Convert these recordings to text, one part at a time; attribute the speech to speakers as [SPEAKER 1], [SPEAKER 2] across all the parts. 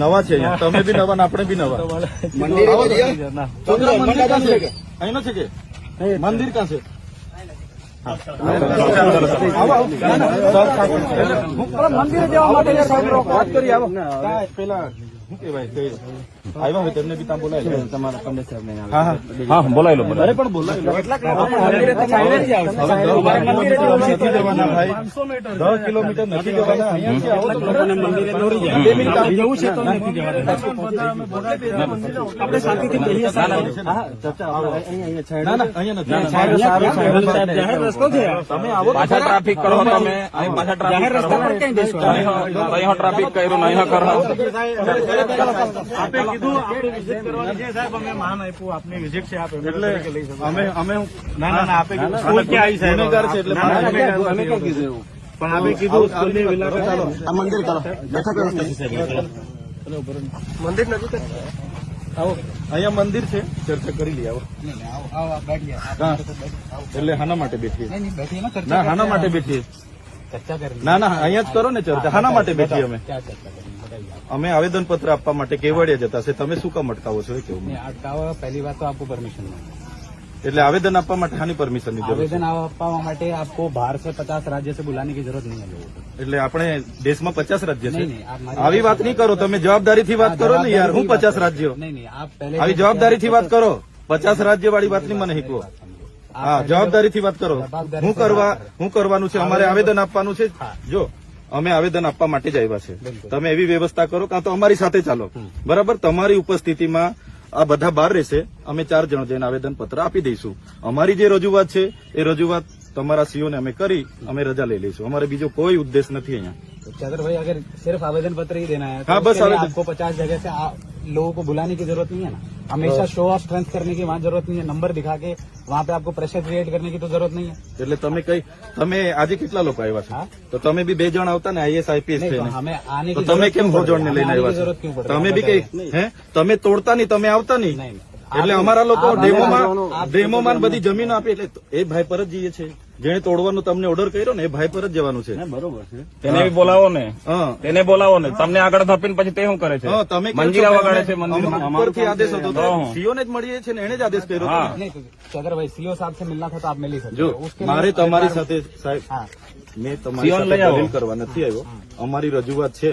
[SPEAKER 1] નવા છે. તમે બી નવા આપણે બી નવા.
[SPEAKER 2] મંદિરે
[SPEAKER 1] અહીંનો છે કે? મંદિર ક્યાં છે?
[SPEAKER 3] મંદિરે જવા માટે
[SPEAKER 1] વાત કરી આવો. પેલા શું કેવાય આવ્યા હોય તેમને બી ત્યાં બોલાય
[SPEAKER 3] તમારા પંડિત સાહેબ ને
[SPEAKER 1] હા હા.
[SPEAKER 4] બોલાવી બોલાય લો
[SPEAKER 1] અરે પણ
[SPEAKER 3] બોલાવી લો.
[SPEAKER 1] મંદિરે નથી જવાના ભાઈ. દસ કિલોમીટર નથી જવાના.
[SPEAKER 3] આપણે શાંતિથી.
[SPEAKER 1] તમે આવો
[SPEAKER 4] પાછા ટ્રાફિક કરો તમે. પાછા ટ્રાફિક કર્યું નહીં કરો
[SPEAKER 3] આપે કીધું આપણે વિઝિટ કરવાની છે સાહેબ અમે માન આપ્યું આપની વિઝિટ છે આપ
[SPEAKER 1] એટલે
[SPEAKER 3] તરીકે લઈ શકો.
[SPEAKER 1] અમે અમે
[SPEAKER 3] ના ના ના આપે કીધું. સ્કૂલ આવી સાહેબ?
[SPEAKER 1] છે એટલે
[SPEAKER 3] ના, ના,
[SPEAKER 1] મારે
[SPEAKER 3] ગુનેગાર
[SPEAKER 1] અમે ક્યાં કીધું. એવું?
[SPEAKER 3] પણ આપે કીધું સ્કૂલની મુલાકાત
[SPEAKER 1] ચાલો.
[SPEAKER 2] આ મંદિર કરો. બેઠક મંદિર નજીક જ
[SPEAKER 1] આવો. અહીંયા મંદિર છે. ચર્ચા કરી લઈએ આવો. એટલે હાના માટે બેઠીએ. ના હાના માટે બેઠીએ.
[SPEAKER 3] ચર્ચા કરી
[SPEAKER 1] ના ના અહીંયા જ કરો ને ચર્ચા. હાના માટે બેઠીએ અમે.
[SPEAKER 3] ક્યાં ચર્ચા કરી?
[SPEAKER 1] અમે આવેદનપત્ર આપવા માટે કેવડિયા જતા છે. તમે શું કામ અટકાવો છો? કેવું?
[SPEAKER 3] અટકાવવા પહેલી વાત તો આપકો પરમિશન
[SPEAKER 1] એટલે આવેદન આપવા માટે ખાની પરમિશનની
[SPEAKER 3] આવેદન આપવા માટે આપકો બહાર પચાસ રાજ્ય સે બુલાની કી નહીં
[SPEAKER 1] એટલે આપણે દેશમાં પચાસ રાજ્ય છે? આવી વાત નહીં કરો. તમે જવાબદારીથી વાત કરો ને યાર. હું પચાસ રાજ્યો.
[SPEAKER 3] નહીં નહીં આપ પહેલે
[SPEAKER 1] આવી જવાબદારીથી વાત કરો. પચાસ રાજ્ય વાળી વાત વાતની મને હીકવો હા જવાબદારીથી વાત કરો. હું કરવા હું કરવાનું છે? અમારે આવેદન આપવાનું છે? જો. અમે આવેદન આપવા માટે જ આવ્યા છે તમે એવી વ્યવસ્થા કરો કાં તો અમારી સાથે ચાલો બરાબર તમારી ઉપસ્થિતિમાં આ બધા બહાર રહેશે અમે ચાર જણ જઈને આવેદન પત્ર આપી દઈશું અમારી જે રજૂઆત છે એ રજૂઆત તમારા સીઓ ને અમે કરી અમે રજા લઈ લઈશું અમારે બીજો કોઈ ઉદ્દેશ નથી અહીંયા
[SPEAKER 3] चंद्र भाई अगर सिर्फ आवेदन पत्र ही देना है तो
[SPEAKER 1] हाँ, बस
[SPEAKER 3] उसके लिए
[SPEAKER 1] आवेदन-
[SPEAKER 3] आपको पचास जगह से आ- लोगों को बुलाने की जरूरत नहीं है ना हमेशा शो ऑफ स्ट्रेंथ करने की वहाँ जरूरत नहीं है नंबर दिखा के वहाँ पे आपको प्रेशर क्रिएट करने की तो जरूरत नहीं है
[SPEAKER 1] એટલે તમે કઈ તમે આજે કેટલા લોકો આવ્યા
[SPEAKER 3] હા?
[SPEAKER 1] છો તો તમે બી બે જણ આવતા ને આઈએસ આઈપીએસ
[SPEAKER 3] नहीं
[SPEAKER 1] છે
[SPEAKER 3] तो
[SPEAKER 1] ને
[SPEAKER 3] हमें आने
[SPEAKER 1] તો
[SPEAKER 3] की
[SPEAKER 1] તમે
[SPEAKER 3] जरूरत
[SPEAKER 1] કેમ
[SPEAKER 3] क्यों पड़
[SPEAKER 1] ભોજોડને
[SPEAKER 3] रही है?
[SPEAKER 1] લઈને
[SPEAKER 3] हमें आने
[SPEAKER 1] આવ્યા
[SPEAKER 3] की जरूरत क्यों
[SPEAKER 1] છો
[SPEAKER 3] पड़ रही
[SPEAKER 1] તમે
[SPEAKER 3] है?
[SPEAKER 1] બી કઈ હે તમે તોડતા નહીં તમે આવતા નહીં
[SPEAKER 3] નહીં, નહીં.
[SPEAKER 1] એટલે અમારા લોકો ડેમોમાં ડેમોમાં બધી જમીન આપી એટલે એ ભાઈ પર જ જઈએ છે જેને તોડવાનો તમને ઓર્ડર કર્યો ને એ ભાઈ પર જ જવાનું છે.
[SPEAKER 3] બરોબર છે.
[SPEAKER 4] તેને બોલાવો ને. તેને બોલાવો ને. તમને આગળ ધપીને પછી તે શું કરે છે?
[SPEAKER 1] તમે
[SPEAKER 4] મંજીરા વગાડે છે
[SPEAKER 1] મંદિરથી આદેશ હતો સીઓ ને જ મળીએ છે ને એને જ આદેશ કર્યો
[SPEAKER 3] ચંદ્રભાઈ સીઓ સાહેબ મિલના થા આપ મિલી
[SPEAKER 1] જો મારે તમારી સાથે સાહેબ મેં તમારી સાથે કરવા નથી આવ્યો. અમારી રજૂઆત છે.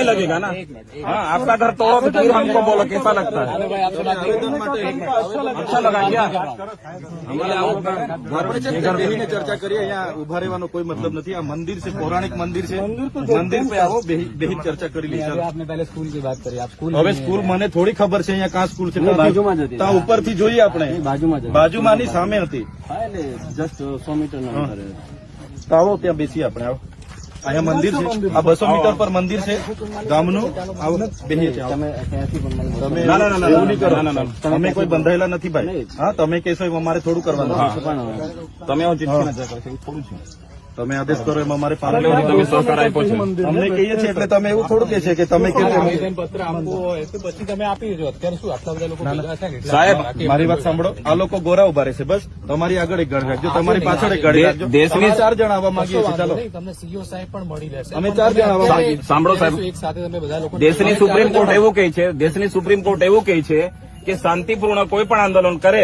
[SPEAKER 4] नहीं लगेगा ना हाँ आपका घर तोड़ो तो फिर हमको बोलो कैसा लगता है
[SPEAKER 3] भाई आपसे बात करें।
[SPEAKER 4] अच्छा लगा क्या
[SPEAKER 1] આપણે છે ને બેસીને ચર્ચા કરીએ અહીંયા ઉભા રહેવાનો કોઈ મતલબ નથી આ મંદિર છે પૌરાણિક મંદિર છે મંદિર પે આવો બેહી બેહી ચર્ચા કરી લઈએ
[SPEAKER 3] अभी
[SPEAKER 1] ચાલો.
[SPEAKER 3] आपने पहले स्कूल की बात करी आप स्कूल
[SPEAKER 1] હવે સ્કૂલ મને થોડી ખબર છે અહીંયા કાં સ્કૂલ છે
[SPEAKER 3] બાજુમાં જ હતી.
[SPEAKER 1] ત્યાં ઉપરથી જોઈએ આપણે
[SPEAKER 3] બાજુમાં જ
[SPEAKER 1] બાજુમાંની સામે હતી
[SPEAKER 3] હા એટલે જસ્ટ સો મીટર ના અંતરે
[SPEAKER 1] તો આવો ત્યાં બેસીએ આપણે આવો અહીંયા મંદિર છે. આ બસો મીટર પર મંદિર છે. ગામનું.
[SPEAKER 3] તમે
[SPEAKER 1] તમે
[SPEAKER 4] ના, ના, ના,
[SPEAKER 1] એવું નહીં કરો.
[SPEAKER 4] ના.
[SPEAKER 1] અમે કોઈ બંધાયેલા નથી ભાઈ. હા તમે કહેશો અમારે થોડું કરવાનું
[SPEAKER 4] તમે આવો ચિઠ્ઠી થોડું છે.
[SPEAKER 1] તમે આદેશ કરો એમાં મારે પાલન
[SPEAKER 4] તમે. સહકાર આપ્યો છે.
[SPEAKER 1] અમને કહીએ છીએ એટલે તમે એવું થોડું કે છે કે તમે
[SPEAKER 3] કે પત્ર આપો એ તો પછી તમે આપી દેજો. અત્યારે શું આટલા બધા લોકો
[SPEAKER 4] સાહેબ,
[SPEAKER 1] મારી વાત સાંભળો. આ લોકો ગોરા ઊભા રહેશે. બસ તમારી આગળ એક ગાડી રાખજો તમારી પાછળ એક ગાડી રાખજો
[SPEAKER 4] દેશની-
[SPEAKER 1] ચાર જણ આવવા માંગીએ છીએ. ચાલો.
[SPEAKER 3] તમને સીઓ સાહેબ પણ મળી રહેશે.
[SPEAKER 1] અમે ચાર જણ આવવા માંગીએ છીએ.
[SPEAKER 4] સાંભળો સાહેબ
[SPEAKER 3] એક સાથે તમે બધા લોકો
[SPEAKER 4] દેશની સુપ્રીમ કોર્ટ એવું કહે છે દેશની સુપ્રીમ કોર્ટ એવું કહે છે કે શાંતિપૂર્ણ કોઈ પણ આંદોલન કરે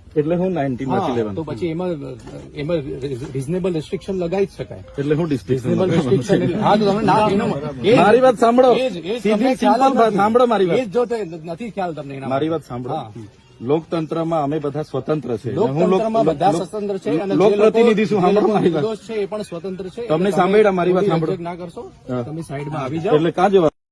[SPEAKER 1] એટલે હું નાઇન્ટીન વાંચી
[SPEAKER 3] હા, તો પછી એમાં એમાં રિઝનેબલ રિસ્ટ્રિક્શન લગાવી જ શકાય.
[SPEAKER 1] એટલે હું
[SPEAKER 3] રિઝનેબલ રિસ્ટ્રિક્શન હા તો તમે
[SPEAKER 1] મારી વાત સાંભળો. સીધી
[SPEAKER 3] ખ્યાલ
[SPEAKER 1] સિમ્પલ
[SPEAKER 3] નથી.
[SPEAKER 1] સાંભળો મારી વાત.
[SPEAKER 3] જો નથી ખ્યાલ તમને
[SPEAKER 1] મારી વાત સાંભળો. લોકતંત્રમાં અમે બધા સ્વતંત્ર છે.
[SPEAKER 3] લોકતંત્રમાં બધા સ્વતંત્ર છે અને જે
[SPEAKER 1] લોક પ્રતિનિધિ શું સાંભળો મારી વાત.
[SPEAKER 3] છે એ પણ સ્વતંત્ર છે.
[SPEAKER 1] તમને સાંભળ્યા મારી વાત સાંભળો.
[SPEAKER 3] ના કરશો. તમે સાઈડમાં આવી જાઓ.
[SPEAKER 1] એટલે કાં જવા